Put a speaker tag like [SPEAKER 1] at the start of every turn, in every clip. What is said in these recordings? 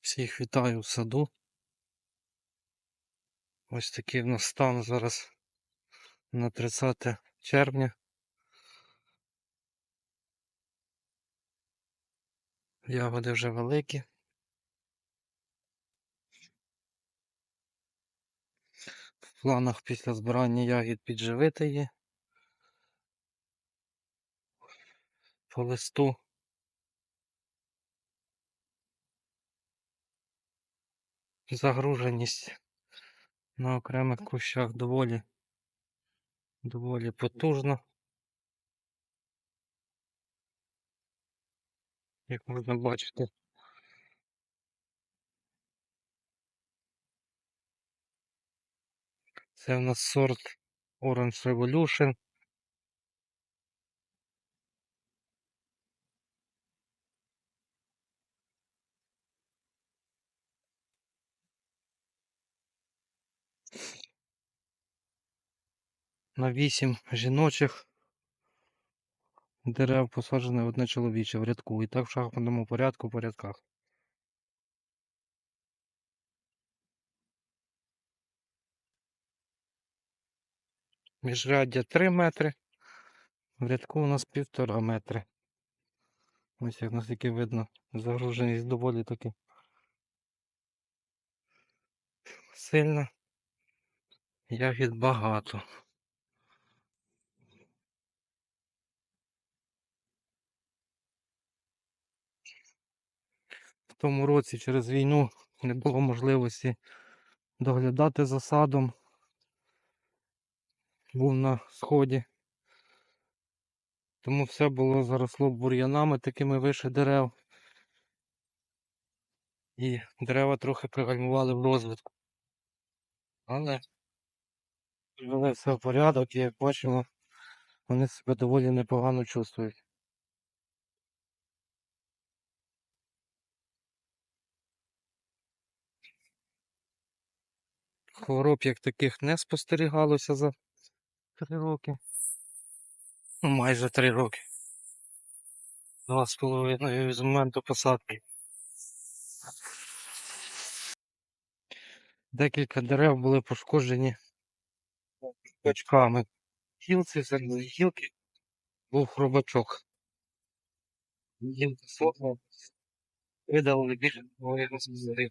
[SPEAKER 1] Всіх вітаю в саду. Ось такий в нас стан зараз на 30 червня. Ягоди вже великі. В планах після збирання ягід підживити її. По листу. Загруженість на окремих кущах доволі, доволі потужна. Як можна бачити. Це в нас сорт Orange Revolution. На 8 жіночих дерев посаджене одне чоловіче в рядку. І так в шахматному порядку по рядках. Міжряддя 3 метри. В рядку у нас півтора метри. Ось як наскільки видно, загруженість доволі таки сильна. Ягід багато. Тому році через війну не було можливості доглядати за садом. Був на сході. Тому все було заросло бур'янами такими вище дерев. І дерева трохи пригальмували в розвитку. Але привели все в порядок і як бачимо, вони себе доволі непогано чувствують. Хвороб як таких не спостерігалося за три роки. Ну, майже три роки. Два з половиною з моменту посадки. Декілька дерев були пошкоджені точками. Гілці, серед гілки був хробачок. Гілка сохла. Видалили більше половини зрив.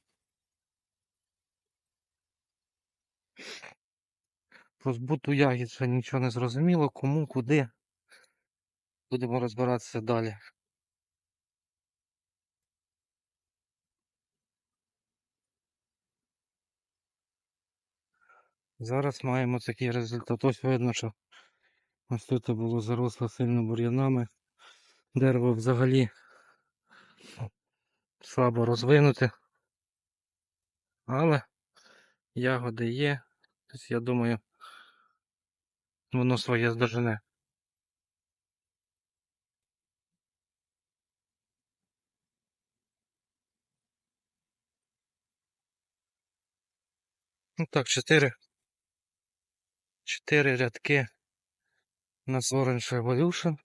[SPEAKER 1] Про збуту ягід ще нічого не зрозуміло, кому, куди. Будемо розбиратися далі. Зараз маємо такий результат. Ось видно, що ось тут було заросло сильно бур'янами. Дерево взагалі слабо розвинуте. Але ягоди є. Тобто, я думаю, воно своє здожене. Ну так, 4. 4 рядки у нас Orange Revolution.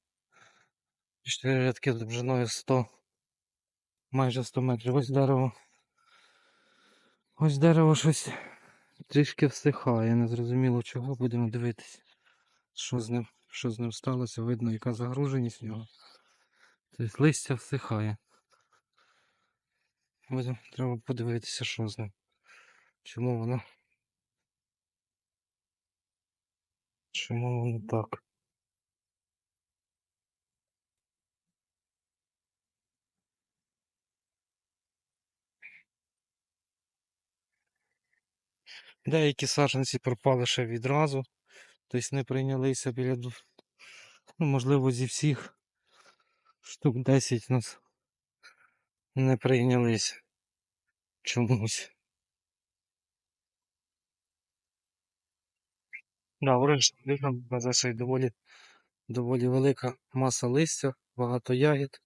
[SPEAKER 1] 4 рядки з довжиною 100. Майже 100 метрів. Ось дерево. Ось дерево щось трішки всихає. Не зрозуміло чого. Будемо дивитися. Що з ним, що з ним сталося, видно, яка загруженість в нього. Тобто листя всихає. Будемо, треба подивитися, що з ним. Чому воно. Чому воно так? Деякі саджанці пропали ще відразу. Тобто не прийнялися біля Ну, можливо, зі всіх штук 10 нас не прийнялись чомусь. Да, на це доволі, доволі велика маса листя, багато ягід.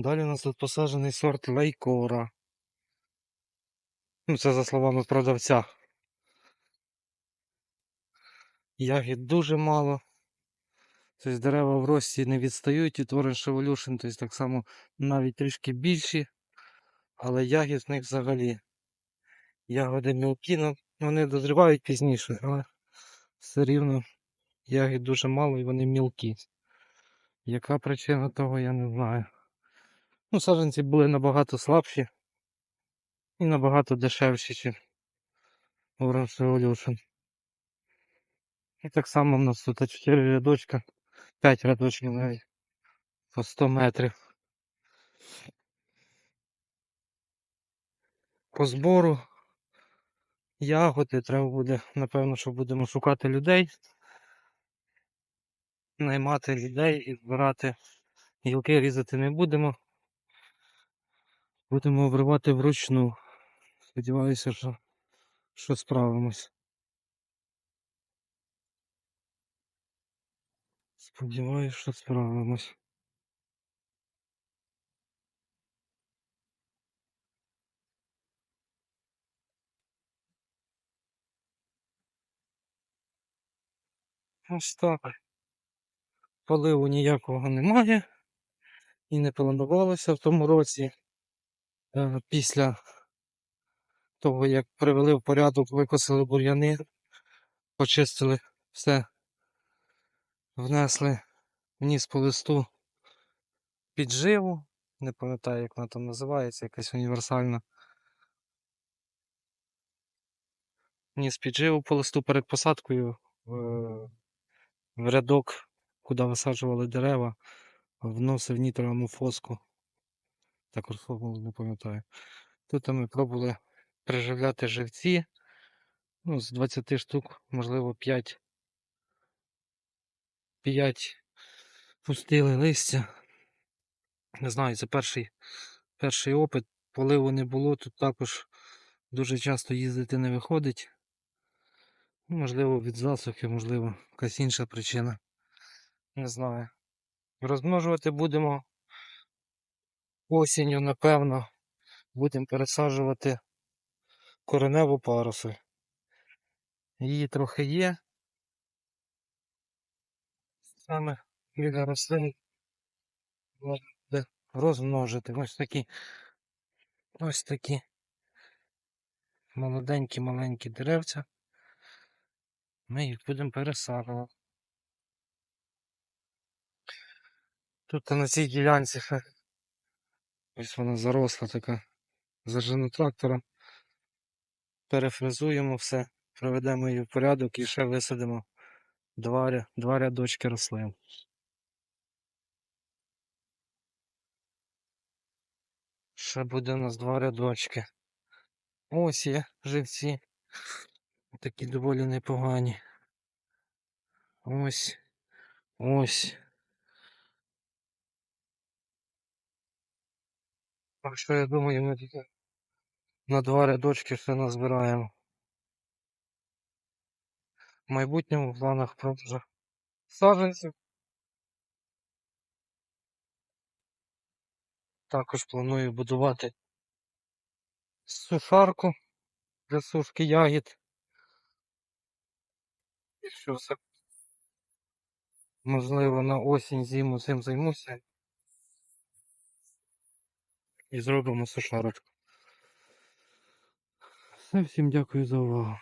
[SPEAKER 1] Далі у нас тут посаджений сорт лайкора. Ну, це за словами продавця. Ягід дуже мало. Тобто дерева в рості не відстають від Orange Revolution, тобто так само навіть трішки більші, але ягід в них взагалі. Ягоди мілкі, ну вони дозрівають пізніше, але все рівно ягід дуже мало і вони мілкі. Яка причина того, я не знаю. Ну, саджанці були набагато слабші і набагато дешевші, ніж Orange Revolution. І так само в нас тут 4 рядочка, 5 рядочків навіть по 100 метрів. По збору ягоди треба буде, напевно, що будемо шукати людей, наймати людей і збирати. Гілки різати не будемо. Будемо обривати вручну. Сподіваюся, що, що справимось. Сподіваюся, що справимось. Ось так. Поливу ніякого немає. І не планувалося в тому році. Е, Після того, як привели в порядок, викосили бур'яни, почистили все, внесли вниз по листу підживу. Не пам'ятаю, як вона там називається, якась універсальна. Вніс підживу по листу перед посадкою в, в рядок, куди висаджували дерева, вносив нітровому фоску. Також формулу не пам'ятаю. Тут ми пробували приживляти живці. Ну, з 20 штук, можливо, 5. 5 пустили листя. Не знаю, це перший, перший опит. Поливу не було, тут також дуже часто їздити не виходить. Ну, Можливо, від засухи, можливо, якась інша причина. Не знаю. Розмножувати будемо осінню, напевно. Будемо пересаджувати кореневу парусу. Її трохи є. Саме біля рослин буде розмножити. Ось такі ось такі молоденькі маленькі деревця. Ми їх будемо пересаджувати. Тут на цій ділянці ось вона заросла така. Зажену трактором. Перефрезуємо все, проведемо її в порядок і ще висадимо два, два рядочки рослин. Ще буде у нас два рядочки. Ось є живці. Такі доволі непогані. Ось. Ось. Так що я думаю, ми тільки на два рядочки все назбираємо. В майбутньому в планах продажу саджанців. Також планую будувати сушарку для сушки ягід. Якщо все можливо на осінь, зиму цим займуся. І зробимо сушарочку. Все, всім дякую за увагу.